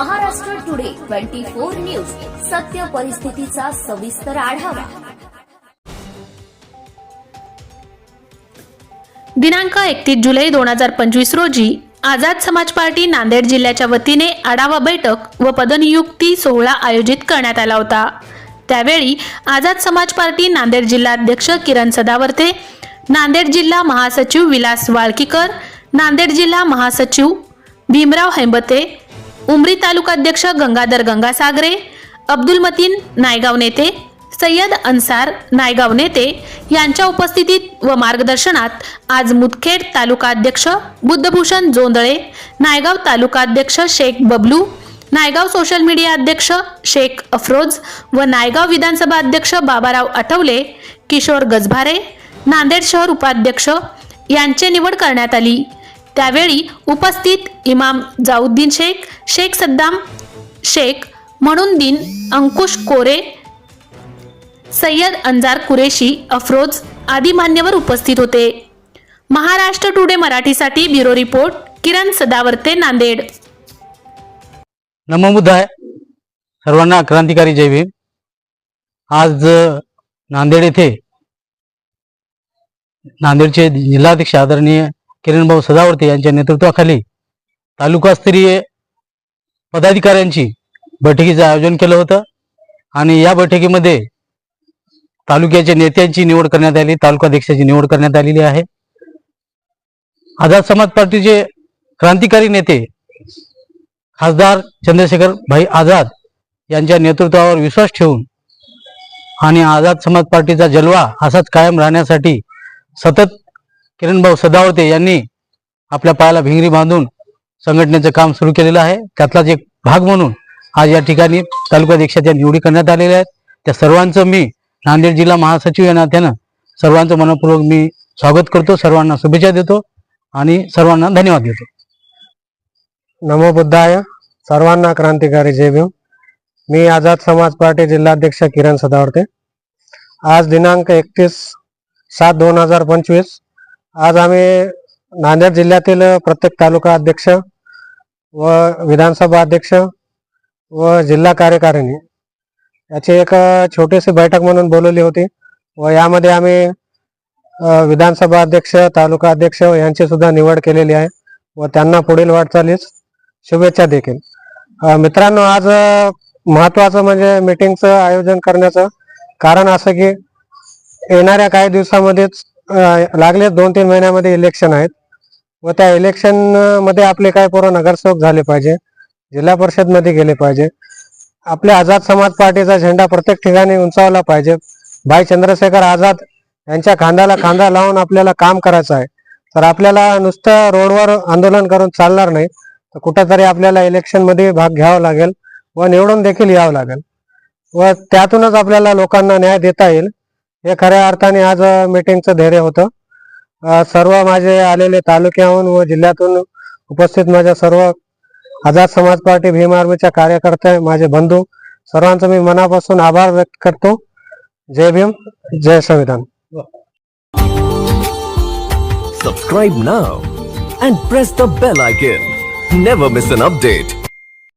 Twenty four news. सत्य परिस्थितीचा सविस्तर आढावा. दिनांक एकतीस जुलै दोन हजार पंचवीस रोजी आझाद समाज पार्टी नांदेड जिल्ह्याच्या वतीने आढावा बैठक व पदनियुक्ती सोहळा आयोजित करण्यात आला होता. त्यावेळी आझाद समाज पार्टी नांदेड जिल्हाध्यक्ष किरण सदावर्ते नांदेड जिल्हा महासचिव विलास वाळकीकर नांदेड जिल्हा महासचिव भीमराव हैंबते उमरी तालुकाध्यक्ष गंगाधर गंगासागरे अब्दुल मतीन नायगाव नेते सय्यद अन्सार नायगाव नेते यांच्या उपस्थितीत व मार्गदर्शनात आज मुदखेड तालुकाध्यक्ष बुद्धभूषण जोंदळे नायगाव तालुकाध्यक्ष शेख बबलू नायगाव सोशल मीडिया अध्यक्ष शेख अफरोज व नायगाव विधानसभा अध्यक्ष बाबाराव आठवले किशोर गजभारे नांदेड शहर उपाध्यक्ष यांची निवड करण्यात आली. त्यावेळी उपस्थित इमाम जाउद्दीन शेख शेख सद्दाम शेख म्हणून दिन अंकुश कोरे सय्यद अंजार कुरेशी अफरोज आदी मान्यवर उपस्थित होते. महाराष्ट्र टुडे मराठीसाठी ब्युरो रिपोर्ट किरण सदावर्ते नांदेड. नमो सर्वांना क्रांतिकारी जय भीम. आज नांदेड येथे नांदेडचे जिल्हाध्यक्ष आदरणीय किरणभाऊ सदावर्ते यांच्या नेतृत्वाखाली तालुकास्तरीय पदाधिकाऱ्यांची बैठकीचं आयोजन केलं होतं आणि या बैठकीमध्ये तालुक्याच्या नेत्यांची निवड करण्यात आली तालुकाध्यक्षाची निवड करण्यात आलेली आहे. आझाद समाज पार्टीचे क्रांतिकारी नेते खासदार चंद्रशेखर भाई आझाद यांच्या नेतृत्वावर विश्वास ठेवून आणि आझाद समाज पार्टीचा जलवा असाच कायम राहण्यासाठी सतत किरणभाऊ सदावते यांनी आपल्या पायाला भिंगरी बांधून संघटनेचं काम सुरू केलेलं आहे. त्यातलाच एक भाग म्हणून आज या ठिकाणी तालुकाध्यक्षाच्या निवडी करण्यात आलेल्या आहेत. त्या सर्वांचं मी नांदेड जिल्हा महासचिव या नात्यानं सर्वांचं मनपूर्वक मी स्वागत करतो. सर्वांना शुभेच्छा देतो आणि सर्वांना धन्यवाद देतो. नमो बुद्धाय. सर्वांना क्रांतिकारी जय भीम. मी आझाद समाज पार्टी जिल्हाध्यक्ष किरण सदावर्ते. आज दिनांक एकतीस सात दोन हजार पंचवीस आज आम्ही नांदेड जिल्ह्यातील प्रत्येक तालुका अध्यक्ष व विधानसभा अध्यक्ष व जिल्हा कार्यकारिणी याची एक छोटीशी बैठक म्हणून बोलवली होती व यामध्ये आम्ही विधानसभा अध्यक्ष तालुका अध्यक्ष यांची सुद्धा निवड केलेली आहे व त्यांना पुढील वाटचालीस शुभेच्छा देखील. मित्रांनो आज महत्वाचं म्हणजे मीटिंगचं आयोजन करण्याचं कारण असं की येणाऱ्या काही दिवसामध्येच लागले दोन तीन महिन्यामध्ये इलेक्शन आहेत. व त्या इलेक्शनमध्ये आपले काय पूर्ण नगरसेवक झाले पाहिजे. जिल्हा परिषदमध्ये गेले पाहिजे. आपल्या आझाद समाज पार्टीचा झेंडा प्रत्येक ठिकाणी उंचावला पाहिजे. भाई चंद्रशेखर आझाद यांच्या खांद्याला खांदा लावून आपल्याला काम करायचं आहे. तर आपल्याला नुसतं रोडवर आंदोलन करून चालणार नाही. तर कुठेतरी आपल्याला इलेक्शनमध्ये भाग घ्यावा लागेल. व निवडून देखील यावं लागेल. व त्यातूनच आपल्याला लोकांना न्याय देता येईल. हे खऱ्या अर्थाने आज मीटिंगचं धैर्य होतं. सर्व माझे आलेले तालुक्याहून व जिल्ह्यातून उपस्थित माझ्या सर्व आझाद समाज पार्टी भीम आर्मीच्या कार्यकर्ते माझे बंधू सर्वांचा मी मनापासून आभार व्यक्त करतो. जय भीम जय संविधान. Subscribe now and press the bell icon never miss an update